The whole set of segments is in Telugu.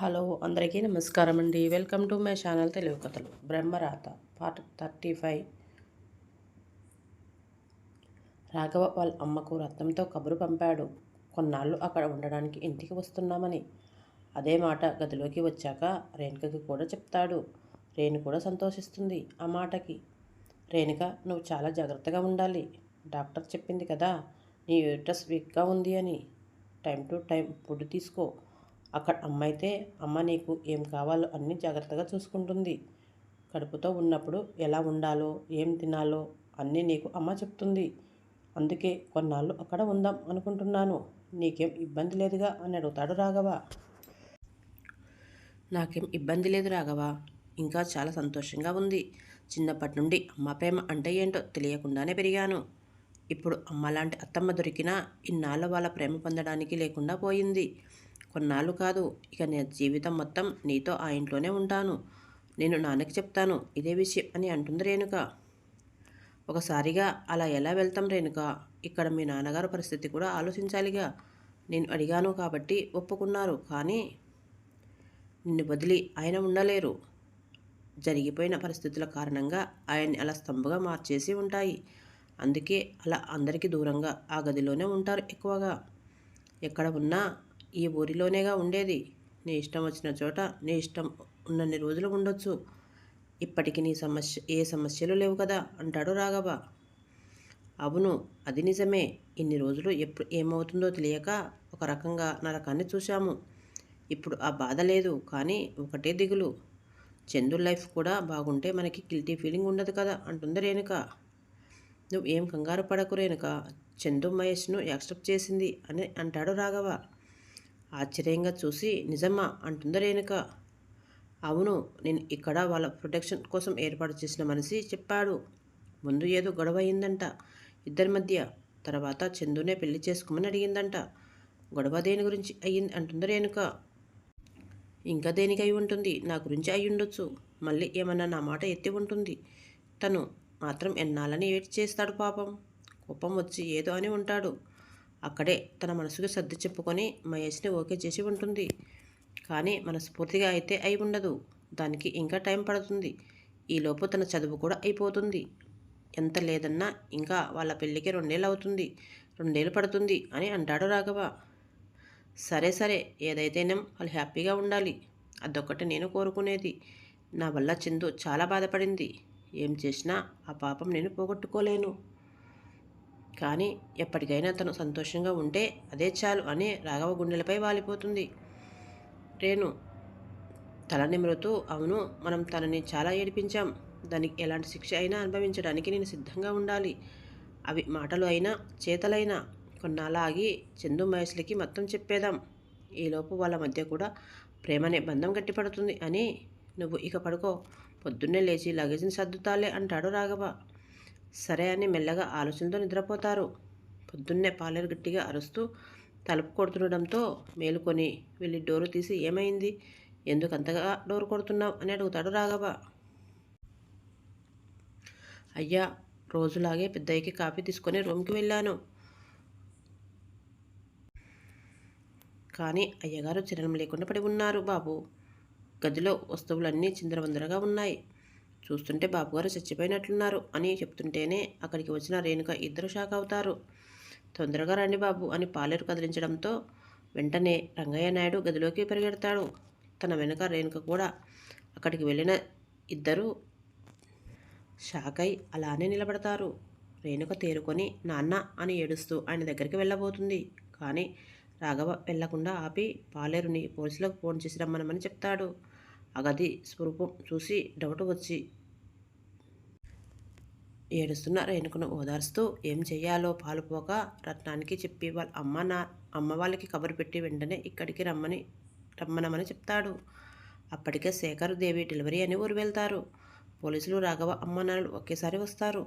హలో అందరికీ నమస్కారం అండి welcome to my channel Telugu కథలు. బ్రహ్మరాత పార్ట్ థర్టీ ఫైవ్. రాఘవ వాళ్ళ అమ్మకు రత్నంతో కబురు పంపాడు. కొన్నాళ్ళు అక్కడ ఉండడానికి ఇంటికి వస్తున్నామని. అదే మాట గదిలోకి వచ్చాక రేణుకకి కూడా చెప్తాడు. రేణు కూడా సంతోషిస్తుంది ఆ మాటకి. రేణుక నువ్వు చాలా జాగ్రత్తగా ఉండాలి. డాక్టర్ చెప్పింది కదా నీ యూట్రస్ వీక్గా ఉంది అని. టైం టు టైం ఫుడ్ తీసుకో. అక్కడ అమ్మ అయితే అమ్మ నీకు ఏం కావాలో అన్నీ జాగ్రత్తగా చూసుకుంటుంది. కడుపుతో ఉన్నప్పుడు ఎలా ఉండాలో ఏం తినాలో అన్నీ నీకు అమ్మ చెప్తుంది. అందుకే కొన్నాళ్ళు అక్కడ ఉందాం అనుకుంటున్నాను. నీకేం ఇబ్బంది లేదుగా? అని అడుగుతాడు రాఘవ. నాకేం ఇబ్బంది లేదు రాఘవ. ఇంకా చాలా సంతోషంగా ఉంది. చిన్నప్పటి నుండి అమ్మ ప్రేమ అంటే ఏంటో తెలియకుండానే పెరిగాను. ఇప్పుడు అమ్మ లాంటి అత్తమ్మ దొరికినా ఇన్నాళ్ళ వాళ్ళ ప్రేమ పొందడానికి లేకుండా పోయింది. కొన్నాళ్ళు కాదు. ఇక నేను జీవితం మొత్తం నీతో ఆ ఇంట్లోనే ఉంటాను. నేను నాన్నకి చెప్తాను ఇదే విషయం అని అంటుంది రేణుక. ఒకసారిగా అలా ఎలా వెళ్తాం రేణుక? ఇక్కడ మీ నాన్నగారు పరిస్థితి కూడా ఆలోచించాలిగా. నేను అడిగాను కాబట్టి ఒప్పుకున్నారు. కానీ నిన్ను బదిలి ఆయన ఉండలేరు. జరిగిపోయిన పరిస్థితుల కారణంగా ఆయన్ని అలా స్తంభగా మార్చేసి ఉంటాయి. అందుకే అలా అందరికీ దూరంగా ఆ గదిలోనే ఉంటారు ఎక్కువగా. ఎక్కడ ఉన్నా ఈ ఊరిలోనేగా ఉండేది. నీ ఇష్టం వచ్చిన చోట నీ ఇష్టం ఉన్నన్ని రోజులు ఉండొచ్చు. ఇప్పటికి నీ సమస్య ఏ సమస్యలు లేవు కదా అంటాడు రాఘవ. అవును అది నిజమే. ఇన్ని రోజులు ఎప్పుడు ఏమవుతుందో తెలియక ఒక రకంగా నరకాన్ని చూశాము. ఇప్పుడు ఆ బాధ లేదు కానీ ఒకటే దిగులు. చందు లైఫ్ కూడా బాగుంటే మనకి గిల్టీ ఫీలింగ్ ఉండదు కదా అంటుంది రేణుక. నువ్వు ఏం కంగారు పడకు రేణుక. చందు మహేష్ను యాక్సెప్ట్ చేసింది అని అంటాడు రాఘవ. ఆశ్చర్యంగా చూసి నిజమా అంటుంది రేణుక. అవును నేను ఇక్కడ వాళ్ళ ప్రొటెక్షన్ కోసం ఏర్పాటు చేసిన మనిషి చెప్పాడు. ముందు ఏదో గొడవ అయిందంట ఇద్దరి మధ్య. తర్వాత చందునే పెళ్ళి చేసుకోమని అడిగిందంట. గొడవ దేని గురించి అయ్యింది? అంటుంది రేణుక. ఇంకా దేనికి అయి ఉంటుంది? నా గురించి అయి ఉండొచ్చు. మళ్ళీ ఏమన్నా నా మాట ఎత్తి ఉంటుంది. తను మాత్రం ఎన్నాళ్ళని వెయిట్ చేస్తాడు పాపం. కోపం వచ్చి ఏదో అని ఉంటాడు. అక్కడే తన మనసుకు సర్ది చెప్పుకొని మహేష్ని ఓకే చేసి ఉంటుంది. కానీ మనస్ఫూర్తిగా అయితే అయి ఉండదు. దానికి ఇంకా టైం పడుతుంది. ఈలోపు తన చదువు కూడా అయిపోతుంది. ఎంత లేదన్నా ఇంకా వాళ్ళ పెళ్ళికి రెండేళ్ళు అవుతుంది. రెండేళ్ళు పడుతుంది అని అంటాడు రాఘవ. సరే సరే ఏదైతేనేం వాళ్ళు హ్యాపీగా ఉండాలి. అదొక్కటి నేను కోరుకునేది. నా వల్ల చందు చాలా బాధపడింది. ఏం చేసినా ఆ పాపం నేను పోగొట్టుకోలేను. కానీ ఎప్పటికైనా తను సంతోషంగా ఉంటే అదే చాలు అని రాఘవ గుండెలపై వాలిపోతుంది. రేణు తల నిమరుతూ అవును మనం తనని చాలా ఏడిపించాం. దానికి ఎలాంటి శిక్ష అయినా అనుభవించడానికి నేను సిద్ధంగా ఉండాలి. అవి మాటలు అయినా చేతలైనా. కొన్నాళ్ళాగి చందు మహేష్లకి మొత్తం చెప్పేదాం. ఈలోపు వాళ్ళ మధ్య కూడా ప్రేమనే బంధం గట్టిపడుతుంది అని. నువ్వు ఇక పడుకో. పొద్దున్నే లేచి లగేజ్ని సర్దుతాలే అంటాడు రాఘవ. సరే అని మెల్లగా ఆలోచనతో నిద్రపోతారు. పొద్దున్నే పాలేరు గట్టిగా అరుస్తూ తలుపు కొడుతుండడంతో మేలుకొని వెళ్ళి డోరు తీసి ఏమైంది? ఎందుకు అంతగా డోరు కొడుతున్నావు? అని అడుగుతాడు రాఘవ. అయ్యా రోజులాగే పెద్దయ్యకి కాఫీ తీసుకొని రూమ్కి వెళ్ళాను. కానీ అయ్యగారు చిరణం లేకుండా పడి ఉన్నారు బాబు. గదిలో వస్తువులన్నీ చిందరవందరగా ఉన్నాయి. చూస్తుంటే బాబుగారు చచ్చిపోయినట్లున్నారు అని చెప్తుంటేనే అక్కడికి వచ్చిన రేణుక ఇద్దరు షాక్ అవుతారు. తొందరగా రండి బాబు అని పాలేరు కదిలించడంతో వెంటనే రంగయ్య నాయుడు గదిలోకి పరిగెడతాడు. తన వెనుక రేణుక కూడా అక్కడికి వెళ్ళిన ఇద్దరు షాక్ అయి అలానే నిలబడతారు. రేణుక తేరుకొని నాన్న అని ఏడుస్తూ ఆయన దగ్గరికి వెళ్ళబోతుంది. కానీ రాఘవ వెళ్ళకుండా ఆపి పాలేరుని పోలీసులకు ఫోన్ చేసి రమ్మనమని చెప్తాడు. ఆ గది స్వరూపం చూసి డౌట్ వచ్చి ఏడుస్తున్న రేణుకను ఓదార్స్తూ ఏం చేయాలో పాలుపోక రత్నానికి చెప్పి వాళ్ళ అమ్మ నా అమ్మ వాళ్ళకి కబురు పెట్టి వెంటనే ఇక్కడికి రమ్మని రమ్మనమని చెప్తాడు. అప్పటికే శేఖర్ దేవి డెలివరీ అని ఊరు వెళ్తారు. పోలీసులు రాఘవ అమ్మ నాన్నలు ఒకేసారి వస్తారు.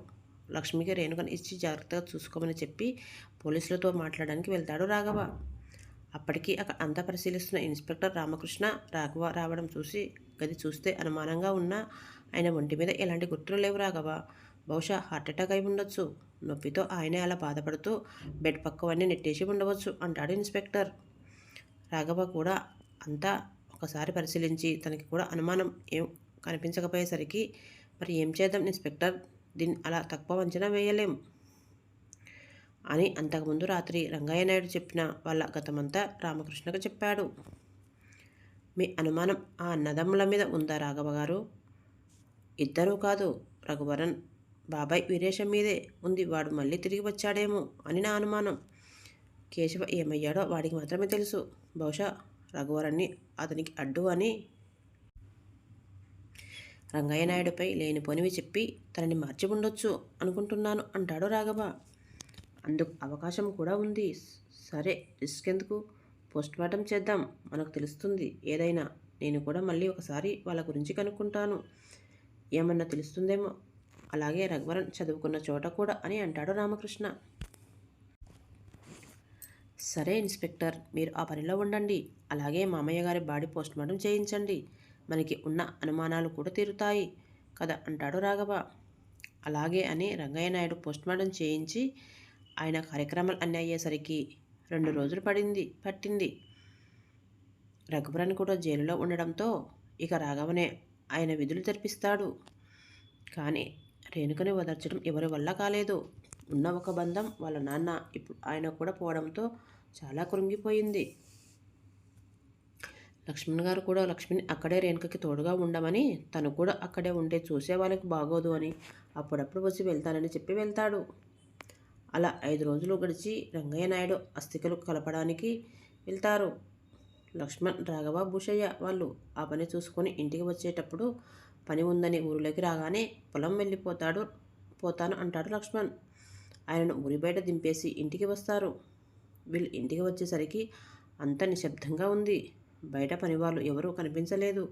లక్ష్మికి రేణుకను ఇచ్చి జాగ్రత్తగా చూసుకోమని చెప్పి పోలీసులతో మాట్లాడడానికి వెళ్తాడు రాఘవ. అప్పటికి అక్కడ అంతా పరిశీలిస్తున్న ఇన్స్పెక్టర్ రామకృష్ణ రాఘవ రావడం చూసి గది చూస్తే అనుమానంగా ఉన్నా ఆయన ఒంటి మీద ఎలాంటి గుర్తులు లేవు రాఘవ. బహుశా హార్ట్అటాక్ అయి ఉండొచ్చు. నొప్పితో ఆయనే అలా బాధపడుతూ బెడ్ పక్కవన్నీ నెట్టేసి ఉండవచ్చు అంటాడు ఇన్స్పెక్టర్. రాఘవ కూడా అంతా ఒకసారి పరిశీలించి తనకి కూడా అనుమానం ఏం కనిపించకపోయేసరికి మరి ఏం చేద్దాం ఇన్స్పెక్టర్? దీన్ని అలా తక్కువ అంచనా వేయలేం. అని అంతకుముందు రాత్రి రంగయ్య నాయుడు చెప్పిన వాళ్ళ గతమంతా రామకృష్ణకు చెప్పాడు. మీ అనుమానం ఆ అన్నదమ్ముల మీద ఉందా రాఘవ గారు? ఇద్దరూ కాదు రఘువరన్ బాబాయ్ వీరేశం మీదే ఉంది వాడు మళ్ళీ తిరిగి వచ్చాడేమో అని నా అనుమానం. కేశవ ఏమయ్యాడో వాడికి మాత్రమే తెలుసు. బహుశా రఘువరణ్ణి అతనికి అడ్డు అని రంగయ్య నాయుడుపై లేనిపోనివి చెప్పి తనని మార్చి ఉండొచ్చు అనుకుంటున్నాను అంటాడు రాఘవ. అందుకు అవకాశం కూడా ఉంది. సరే రిస్క్ ఎందుకు? పోస్ట్ మార్టం చేద్దాం. మనకు తెలుస్తుంది. ఏదైనా నేను కూడా మళ్ళీ ఒకసారి వాళ్ళ గురించి కనుక్కుంటాను. ఏమన్నా తెలుస్తుందేమో? అలాగే రఘువరన్ చదువుకున్న చోట కూడా అని అంటాడు రామకృష్ణ. సరే ఇన్స్పెక్టర్ మీరు ఆ పనిలో ఉండండి. అలాగే మామయ్య గారి బాడీ పోస్ట్ మార్టం చేయించండి. మనకి ఉన్న అనుమానాలు కూడా తీరుతాయి. కదా అంటాడు రాఘవ. అలాగే అని రంగయ్య నాయుడు పోస్ట్ మార్టం చేయించి ఆయన కార్యక్రమాలు అన్నీ అయ్యేసరికి రెండు రోజులు పడింది పట్టింది. రఘువరన్ కూడా జైలులో ఉండడంతో ఇక రాఘవనే ఆయన విధులు జరిపిస్తాడు. కానీ రేణుకని వదర్చడం ఎవరి వల్ల కాలేదు. ఉన్న ఒక బంధం వాళ్ళ నాన్న ఇప్పుడు ఆయన కూడా పోవడంతో చాలా కృంగిపోయింది. లక్ష్మణ్ గారు కూడా లక్ష్మిని అక్కడే రేణుకకి తోడుగా ఉండమని తను కూడా అక్కడే ఉంటే చూసే వాళ్ళకి బాగోదు అని అప్పుడప్పుడు వచ్చి వెళ్తానని చెప్పి వెళ్తాడు. అలా ఐదు రోజులు గడిచి రంగయ్య నాయుడు అస్థికలు కలపడానికి వెళ్తారు. లక్ష్మణ్ రాఘవ భూషయ్య వాళ్ళు ఆ పని చూసుకొని ఇంటికి వచ్చేటప్పుడు పని ఉందని ఊరిలోకి రాగానే పొలం వెళ్ళిపోతాడు పోతాను అంటాడు లక్ష్మణ్. ఆయనను ఊరి బయట దింపేసి ఇంటికి వస్తారు. వీళ్ళు ఇంటికి వచ్చేసరికి అంత నిశ్శబ్దంగా ఉంది. బయట పనివాళ్ళు ఎవరూ కనిపించలేదు.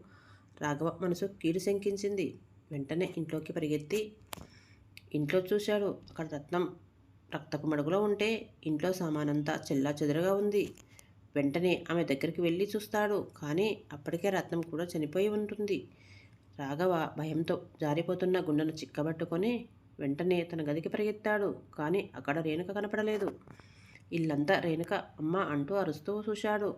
రాఘవ మనసు కీడు శంకించింది. వెంటనే ఇంట్లోకి పరిగెత్తి ఇంట్లో చూశాడు. అక్కడ రత్నం రక్తపు మడుగులో ఉంటే ఇంట్లో సామానంతా చెల్లా చెదురుగా ఉంది. వెంటనే ఆమె దగ్గరికి వెళ్ళి చూస్తాడు. కానీ అప్పటికే రత్నం కూడా చనిపోయి ఉంటుంది. రాఘవ భయంతో జారిపోతున్న గుండెను చిక్కబట్టుకొని వెంటనే తన గదికి పరిగెత్తాడు. కానీ అక్కడ రేణుక కనపడలేదు. ఇల్లంతా రేణుక అమ్మ అంటూ అరుస్తూ చూశాడు.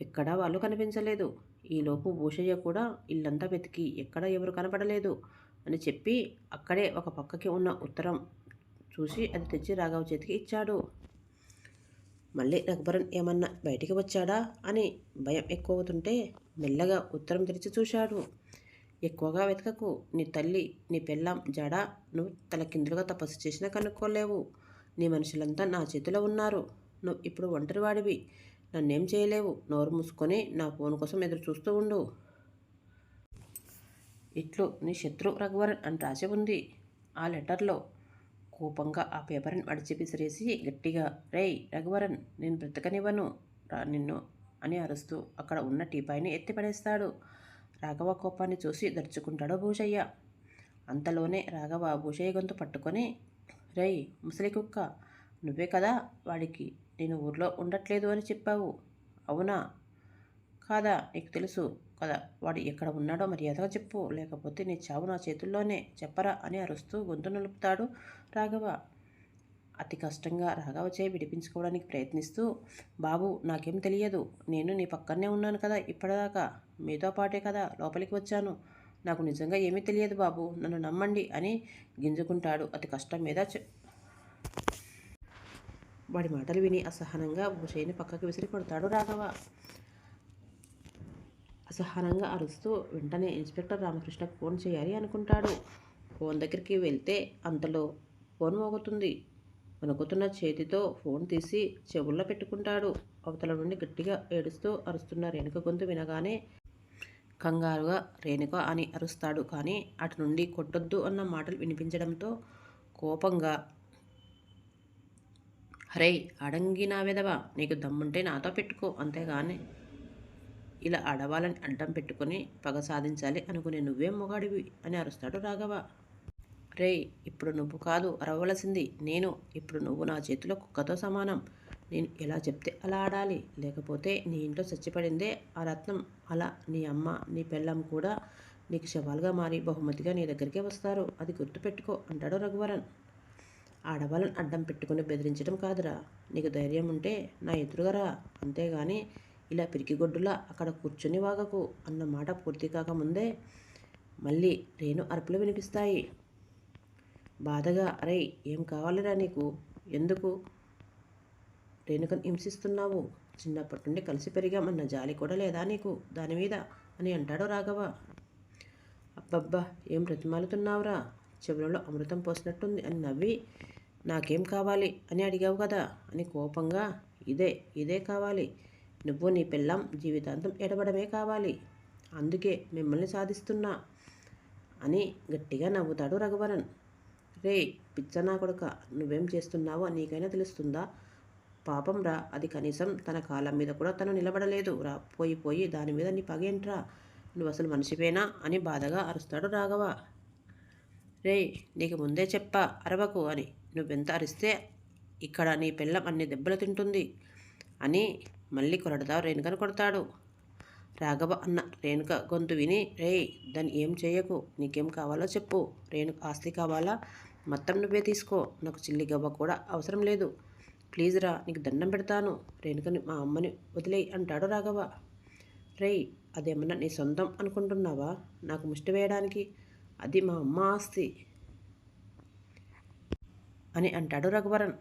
ఎక్కడా వాళ్ళు కనిపించలేదు. ఈలోపు భూషయ్య కూడా ఇల్లంతా వెతికి ఎక్కడ ఎవరు కనపడలేదు అని చెప్పి అక్కడే ఒక పక్కకి ఉన్న ఉత్తరం చూసి అది తెచ్చి రాఘవ చేతికి ఇచ్చాడు. మళ్ళీ రఘుబరన్ ఏమన్నా బయటికి వచ్చాడా అని భయం ఎక్కువ అవుతుంటే మెల్లగా ఉత్తరం తెరిచి చూశాడు. ఎక్కువగా వెతకకు నీ తల్లి నీ పెళ్ళాం జడ నువ్వు తలకిందులుగా తపస్సు చేసినా కనుక్కోలేవు. నీ మనుషులంతా నా చేతిలో ఉన్నారు. నువ్వు ఇప్పుడు ఒంటరివాడివి. నన్నేం చేయలేవు. నోరు మూసుకొని నా ఫోన్ కోసం ఎదురు చూస్తూ ఉండు. ఇట్లు నీ శత్రు రఘువరన్ అని రాసి ఉంది. ఆ లెటర్లో కోపంగా ఆ పేపర్ని అడిచి విసిరేసి గట్టిగా రేయ్ రఘువరన్ నేను బ్రతకనివ్వను రా నిన్ను అని అరుస్తూ అక్కడ ఉన్న టీపాయిని ఎత్తిపడేస్తాడు. రాఘవ కోపాన్ని చూసి దర్చుకుంటాడు భూషయ్య. అంతలోనే రాఘవ భూషయ్య గొంతు పట్టుకొని రేయ్ ముసలి కుక్క నువ్వే కదా వాడికి నేను ఊర్లో ఉండట్లేదు అని చెప్పావు. అవునా? కాదా నీకు తెలుసు కదా? వాడు ఎక్కడ ఉన్నాడో మర్యాదగా చెప్పు. లేకపోతే నీ చావు నా చేతుల్లోనే చెప్పరా అని అరుస్తూ గొంతు నలుపుతాడు రాఘవ. అతి కష్టంగా రాఘవ చేయి విడిపించుకోవడానికి ప్రయత్నిస్తూ బాబు నాకేం తెలియదు. నేను నీ పక్కనే ఉన్నాను కదా ఇప్పటిదాకా. మీతో పాటే కదా లోపలికి వచ్చాను. నాకు నిజంగా ఏమీ తెలియదు బాబు. నన్ను నమ్మండి అని గింజుకుంటాడు అతి కష్టం మీద వాడి మాటలు విని అసహనంగా భూషయ్యని పక్కకి విసిరి కొడతాడు రాఘవ. అసహనంగా అరుస్తూ వెంటనే ఇన్స్పెక్టర్ రామకృష్ణకు ఫోన్ చేయాలి అనుకుంటాడు. ఫోన్ దగ్గరికి వెళ్తే అంతలో ఫోన్ మోగుతుంది. వణుకుతున్న చేతితో ఫోన్ తీసి చెవుల్లో పెట్టుకుంటాడు. అవతల నుండి గట్టిగా ఏడుస్తూ అరుస్తున్న రేణుక గొంతు వినగానే కంగారుగా రేణుక అని అరుస్తాడు. కానీ అటు నుండి కొట్టొద్దు అన్న మాటలు వినిపించడంతో కోపంగా హరే అడంగి నా విధవా నీకు దమ్ముంటే నాతో పెట్టుకో అంతేగాని ఇలా ఆడవాళ్ళని అడ్డం పెట్టుకుని పగ సాధించాలి అనుకునే నువ్వేం మొగాడివి అని అరుస్తాడు రాఘవ. రే ఇప్పుడు నువ్వు కాదు అరవలసింది నేను ఇప్పుడు నువ్వు నా చేతిలో కుక్కతో సమానం. నేను ఎలా చెప్తే అలా ఆడాలి. లేకపోతే నీ ఇంట్లో చచ్చిపడిందే ఆ రత్నం. అలా నీ అమ్మ నీ పెళ్ళం కూడా నీకు శవాలుగా మారి బహుమతిగా నీ దగ్గరికే వస్తారు. అది గుర్తుపెట్టుకో అంటాడు రఘువరన్. ఆడవాళ్ళని అడ్డం పెట్టుకుని బెదిరించడం కాదురా. నీకు ధైర్యం ఉంటే నా ఎదురుగా రా. అంతేగాని ఇలా పిరికిగొడ్డులా అక్కడ కూర్చొని వాగకు అన్న మాట పూర్తి కాకముందే మళ్ళీ రేణు అరుపులు వినిపిస్తాయి. బాధగా అరే ఏం కావాలిరా నీకు? ఎందుకు? రేణుకను హింసిస్తున్నావు? చిన్నప్పటి నుండి కలిసి పెరిగామన్న జాలి కూడా లేదా నీకు? దాని మీద అని అంటాడు రాఘవ. అబ్బబ్బా ఏం ప్రతిమాలుతున్నావురా చెవులలో అమృతం పోసినట్టుంది అని నవ్వి నాకేం కావాలి? అని అడిగావు కదా అని కోపంగా ఇదే ఇదే కావాలి. నువ్వు నీ పిల్లం జీవితాంతం ఎడబడమే కావాలి. అందుకే మిమ్మల్ని సాధిస్తున్నా అని గట్టిగా నవ్వుతాడు రఘువరన్. రే పిచ్చనా కొడుక నువ్వేం చేస్తున్నావో నీకైనా తెలుస్తుందా? పాపం రా అది కనీసం తన కాలం మీద కూడా తను నిలబడలేదు. రా పోయి పోయి దాని మీద నీ పగేంట్రా నువ్వు అసలు మనిషివేనా అని బాధగా అరుస్తాడు రాఘవ. రే నీకు ముందే చెప్పా అరవకు అని. నువ్వెంత అరిస్తే ఇక్కడ నీ పిల్లం అన్ని దెబ్బలు తింటుంది అని మళ్ళీ కొరడతావు రేణుకను కొడతాడు. రాఘవ అన్న రేణుక గొంతు విని రేయ్ దాన్ని ఏం చేయకు నీకేం కావాలో చెప్పు. రేణుక ఆస్తి కావాలా? మొత్తం నువ్వే తీసుకో. నాకు చిల్లి గవ్వ కూడా అవసరం లేదు. ప్లీజ్ రా నీకు దండం పెడతాను. రేణుకని మా అమ్మని వదిలేయి అంటాడు రాఘవ. రేయ్ అదేమన్నా నీ సొంతం అనుకుంటున్నావా? నాకు ముష్టి వేయడానికి అది మా అమ్మ ఆస్తి అని అంటాడు రఘువరన్.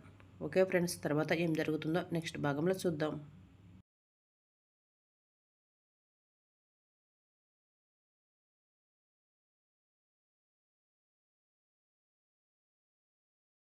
ఓకే ఫ్రెండ్స్ తర్వాత ఏం జరుగుతుందో నెక్స్ట్ భాగంలో చూద్దాం.